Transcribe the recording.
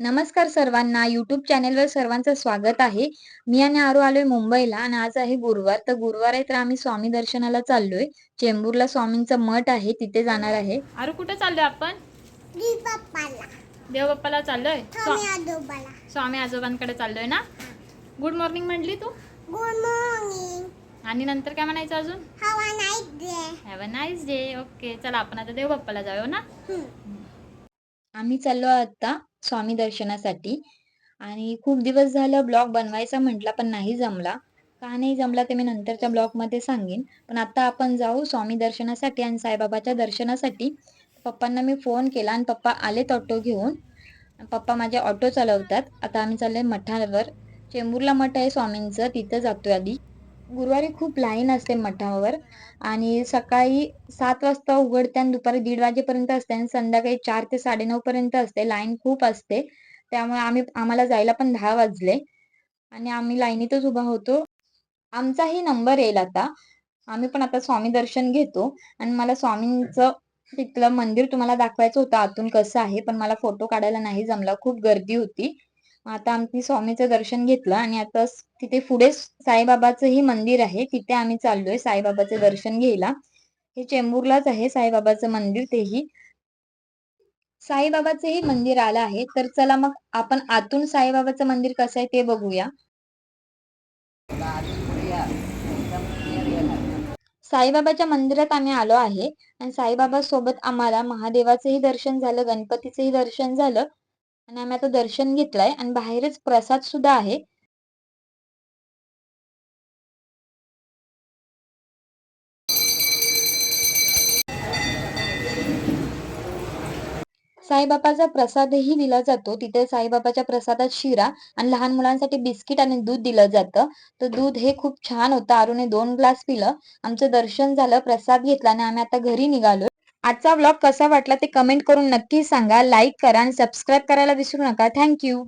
नमस्कार सर्वांना. युट्यूब चॅनेलवर सर्वांचं स्वागत आहे. मी आणि आरू आलोय मुंबईला आणि आज आहे गुरुवार. तर गुरुवार आहे तर आम्ही स्वामी दर्शनाला चाललोय. चेंबूरला स्वामींचं मठ आहे. तिथे जाणार आहे. अरे कुठे चाललोय आपण? बाप्पाला देवबाप्पाला चाललोय? स्वामी स्वा- आजोबाला. स्वामी आजोबांकडे चाललोय ना? गुड मॉर्निंग म्हटली तू. गुड मॉर्निंग आणि नंतर काय म्हणायचं अजून? Have a night day have a nice day okay चला आपण आता देवबाप्पाला जाऊया ना? आम्ही चाललो आता स्वामी दर्शनासाठी. आणि खूप दिवस झालं ब्लॉग बनवायचा म्हटला पण नाही जमला. का नाही जमला ते मी नंतरच्या ब्लॉगमध्ये सांगेन. पण आता आपण जाऊ स्वामी दर्शनासाठी आणि साईबाबाच्या दर्शनासाठी. पप्पांना मी फोन केला आणि पप्पा आलेत ऑटो घेऊन. पप्पा माझे ऑटो चालवतात. आता आम्ही चाललोय मठावर. चेंबूरला मठ आहे स्वामींचं. तिथं जातोय आधी. गुरुवारी खूप लाईन असते मठावर आणि सकाळी सात वाजता उघडते आणि दुपारी दीड वाजेपर्यंत असते आणि संध्याकाळी चार ते साडेनऊ पर्यंत असते. लाईन खूप असते. त्यामुळे आम्ही आम्हाला जायला पण दहा वाजले आणि आम्ही लाईनीतच उभा होतो. आमचाही नंबर येईल आता. आम्ही पण आता स्वामी दर्शन घेतो आणि मला स्वामींचं तिथलं मंदिर तुम्हाला दाखवायचं होतं. आतून कसं आहे? पण मला फोटो काढायला नाही जमला. खूप गर्दी होती. आता आम्ही स्वामीचं दर्शन घेतलं आणि आता तिथे पुढे साईबाबाचंही मंदिर आहे. तिथे आम्ही चाललोय साईबाबाचं दर्शन घ्यायला. हे चेंबूरलाच आहे साईबाबाचं मंदिर तेही. साईबाबाचंही मंदिर आलं आहे. तर चला मग आपण आतून साईबाबाचं मंदिर कसं आहे ते बघूया. साईबाबाच्या मंदिरात आम्ही आलो आहे. आणि साईबाबा सोबत आम्हाला महादेवाचंही दर्शन झालं गणपतीचंही दर्शन झालं. आणि आम्ही आता दर्शन घेतलंय आणि बाहेरच प्रसाद सुद्धा आहे. साईबाबाचा प्रसादही दिला जातो. तिथे साईबाबाच्या प्रसादात शिरा आणि लहान मुलांसाठी बिस्किट आणि दूध दिलं जातं. तर दूध हे खूप छान होतं. अरुणे दोन ग्लास पिलं. आमचं दर्शन झालं प्रसाद घेतला आणि आम्ही आता घरी निघालो. आजचा व्लॉग कसा वाटला ते कमेंट करून नक्की सांगा. लाईक करा आणि सबस्क्राईब करायला विसरू नका. थँक्यू